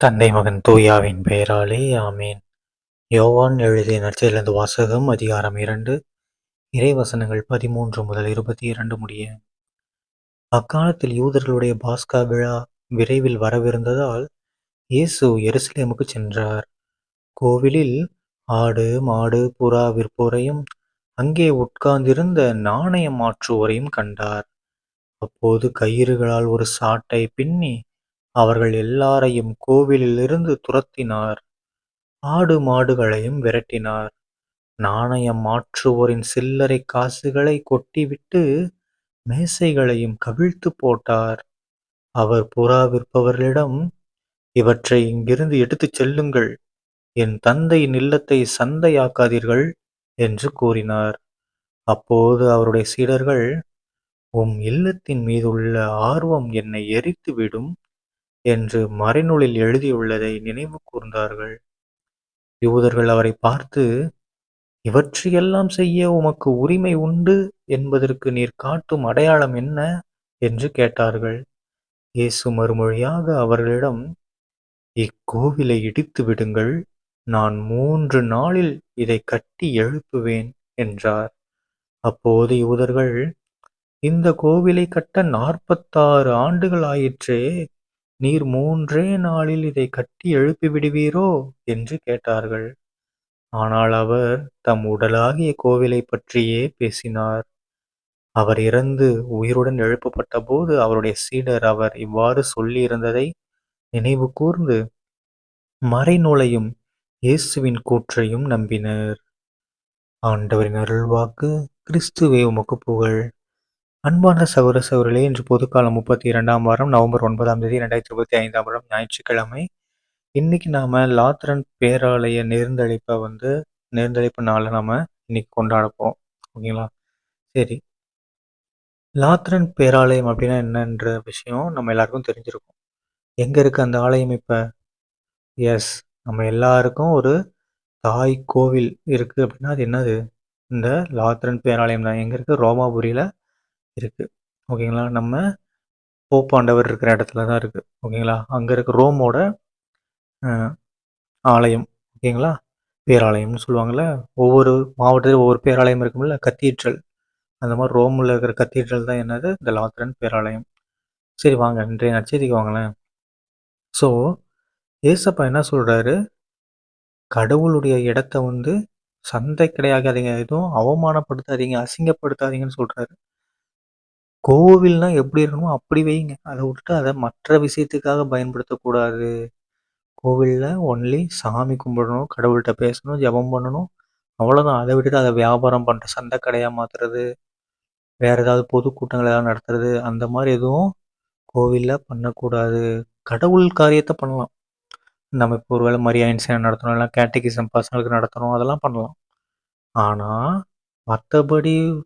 தந்தை மகன் தூயாவின் பெயராலே ஆமேன். யோவான் எழுதிய நற்செயலந்து வாசகம் அதிகாரம் இரண்டு. இறைவசனங்கள் பதிமூன்று முதல் இருபத்தி இரண்டு முடிய. அக்காலத்தில் யூதர்களுடைய பாஸ்கா விழா விரைவில் வரவிருந்ததால் இயேசு எருசலேமுக்கு சென்றார். கோவிலில் ஆடு மாடு புறா விற்போரையும் அங்கே உட்கார்ந்திருந்த நாணயம் மாற்றுவோரையும் கண்டார். அப்போது கயிறுகளால் ஒரு சாட்டை பின்னி அவர்கள் எல்லாரையும் கோவிலிலிருந்து துரத்தினார். ஆடு மாடுகளையும் விரட்டினார். நாணயம் மாற்றுவோரின் சில்லறை காசுகளை கொட்டிவிட்டு மேசைகளையும் கவிழ்த்து போட்டார். அவர் புறா விற்பவர்களிடம் இவற்றை இங்கிருந்து எடுத்துச் செல்லுங்கள். என் தந்தையின் இல்லத்தை சந்தையாக்காதீர்கள் என்று கூறினார். அப்போது அவருடைய சீடர்கள் உம் இல்லத்தின் மீதுள்ள ஆர்வம் என்னை எரித்துவிடும். என்று மறைநூலில் எழுதியுள்ளதை நினைவு கூர்ந்தார்கள். யூதர்கள் அவரை பார்த்து இவற்றையெல்லாம் செய்ய உமக்கு உரிமை உண்டு என்பதற்கு நீர் காட்டும் அடையாளம் என்ன? என்று கேட்டார்கள். இயேசு மறுமொழியாக அவர்களிடம் இக்கோவிலை இடித்து விடுங்கள் நான் மூன்று நாளில் இதை கட்டி எழுப்புவேன் என்றார். அப்போது யூதர்கள் இந்த கோவிலை கட்ட நாற்பத்தாறு ஆண்டுகள் ஆயிற்றே நீர் மூன்றே நாளில் இதை கட்டி எழுப்பி விடுவீரோ? என்று கேட்டார்கள். ஆனால் அவர் தம் உடலாகிய கோவிலை பற்றியே பேசினார். அவர் இறந்து உயிருடன் எழுப்பப்பட்ட போது அவருடைய சீடர் அவர் இவ்வாறு சொல்லியிருந்ததை நினைவு கூர்ந்து மறைநூலையும் இயேசுவின் கூற்றையும் நம்பினர். ஆண்டவரின் அருள்வாக்கு கிறிஸ்துவே உமக்கு புகழ். அன்பான சகோதர சகோதரிகளே இன்று பொதுக்காலம் முப்பத்தி இரண்டாம் வாரம் நவம்பர் ஒன்பதாம் தேதி ரெண்டாயிரத்தி இருபத்தி ஐந்தாம் வாரம் ஞாயிற்றுக்கிழமை. இன்னைக்கு நாம லாத்ரன் பேராலய நேர்ந்தழைப்பை வந்து நேர்ந்தழிப்பு நாளை நாம இன்னைக்கு கொண்டாட ஓகேங்களா? சரி. லாத்ரன் பேராலயம் அப்படின்னா என்னன்ற விஷயம் நம்ம எல்லாருக்கும் தெரிஞ்சிருக்கும். எங்க இருக்கு அந்த ஆலயம் இப்ப எஸ் நம்ம எல்லாருக்கும் ஒரு தாய் கோவில் இருக்கு அப்படின்னா அது என்னது? இந்த லாத்ரன் பேராலயம் தான். எங்க இருக்கு? ரோமாபுரியில இருக்குது ஓகேங்களா? நம்ம போப்பாண்டவர் இருக்கிற இடத்துல தான் இருக்குது ஓகேங்களா? அங்கே இருக்க ரோமோட ஆலயம். ஓகேங்களா? பேராலயம்னு சொல்லுவாங்கள்ல ஒவ்வொரு மாவட்டத்தில் ஒவ்வொரு பேராலயம் இருக்கும்ல? கத்தீட்ரல். அந்த மாதிரி ரோமில் இருக்கிற கத்தீட்ரல் தான் என்னது? இந்த லாத்ரன் பேராலயம். சரி வாங்க. இன்றைய நச்செய்திக்கு வாங்களேன். ஸோ ஏசப்பா என்ன சொல்கிறாரு கடவுளுடைய இடத்த வந்து சந்தை கிடையாகாதீங்க எதுவும் அவமானப்படுத்தாதீங்க அசிங்கப்படுத்தாதீங்கன்னு சொல்கிறாரு கோவில்னா எப்படி இருக்கணுமோ அப்படி வைங்க. அதை விட்டுட்டு அதை மற்ற விஷயத்துக்காக பயன்படுத்தக்கூடாது. கோவில்ல ஒன்லி சாமி கும்பிடணும், கடவுள்கிட்ட பேசணும், ஜெபம் பண்ணணும். அவ்வளோதான். அதை விட்டுட்டு அதை வியாபாரம் பண்ற சந்தை கடையா மாத்துறது, வேற ஏதாவது பொதுக்கூட்டங்கள் ஏதாவது நடத்துறது, அந்த மாதிரி எதுவும் கோவில்ல பண்ணக்கூடாது. கடவுள் காரியத்தை பண்ணலாம். நம்ம இப்போ ஒரு வேளை மரியாயன்சேன் நடத்தணும், இல்லை கேட்டகிசம் பசங்களுக்கு நடத்தணும், அதெல்லாம் பண்ணலாம். ஆனா, மற்றபடி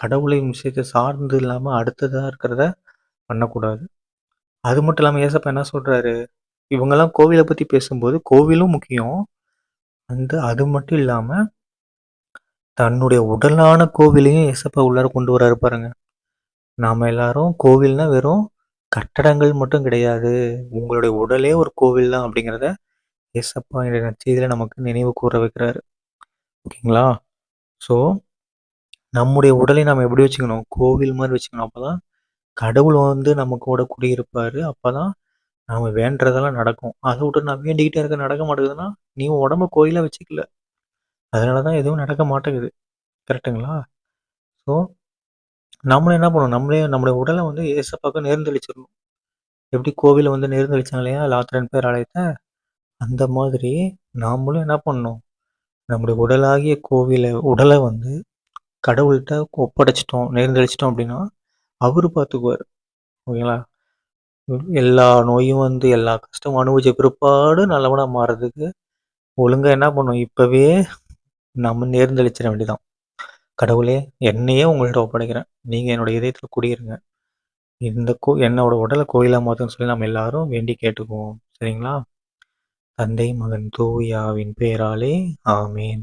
கடவுளை விஷயத்தை சார்ந்து இல்லாமல் அடுத்ததாக இருக்கிறத பண்ணக்கூடாது. அது மட்டும் இல்லாமல் ஏசப்பா என்ன சொல்கிறாரு இவங்கெல்லாம் கோவிலை பற்றி பேசும்போது கோவிலும் முக்கியம். அந்த அது மட்டும் இல்லாமல் தன்னுடைய உடலான கோவிலையும் ஏசப்பா உள்ளார கொண்டு வராரு பாருங்க. நாம் எல்லாரும் கோவில்னா வெறும் கட்டடங்கள் மட்டும் கிடையாது. உங்களுடைய உடலே ஒரு கோவில் தான் அப்படிங்கிறத ஏசப்பா என்னுடைய செய்தியில் நமக்கு நினைவு கூற வைக்கிறாரு. ஓகேங்களா? ஸோ நம்முடைய உடலை நம்ம எப்படி வச்சுக்கணும்? கோவில் மாதிரி வச்சுக்கணும். அப்போ தான் கடவுள் வந்து நம்ம கூட குடியிருப்பார். அப்போ தான் நாம் வேண்டுறதெல்லாம் நடக்கும். அதை விட்டு நான் வேண்டிக்கிட்டே இருக்க நடக்க மாட்டேங்குதுன்னா நீ உடம்ப கோயிலாக வச்சுக்கல. அதனால தான் எதுவும் நடக்க மாட்டேங்குது. கரெக்டுங்களா ஸோ நம்மளும் என்ன பண்ணணும் நம்மளே நம்மளுடைய உடலை வந்து ஏசப்பாக்க நேர்ந்தளிச்சிடணும். எப்படி கோவிலை வந்து நேர்ந்தளிச்சாங்க இல்லையா? லாத்திரன் பேர் ஆலயத்தை அந்த மாதிரி நாமளும் என்ன பண்ணணும்? நம்முடைய உடலாகிய கோவிலை உடலை வந்து கடவுள்கிட்ட ஒப்படைச்சிட்டோம் நேர்ந்தழிச்சிட்டோம் அப்படின்னா அவர் பார்த்துக்குவார் ஓகேங்களா? எல்லா நோயும் வந்து எல்லா கஷ்டமும் அனுபவிச்ச பிற்பாடு நல்லவனாக மாறுறதுக்கு ஒழுங்காக என்ன பண்ணும்? இப்போவே நம்ம நேர்ந்தளிச்சிட வேண்டியதான் கடவுளே என்னையே உங்கள்கிட்ட ஒப்படைக்கிறேன். நீங்கள் என்னோட இதயத்தில் குடியிருங்க. இந்த கோ என்னோட உடலை கோயிலாக மாற்றுன்னு சொல்லி நம்ம எல்லாரும் வேண்டி கேட்டுக்குவோம். சரிங்களா? தந்தை மகன் தூயாவின் பேராலே ஆமேன்.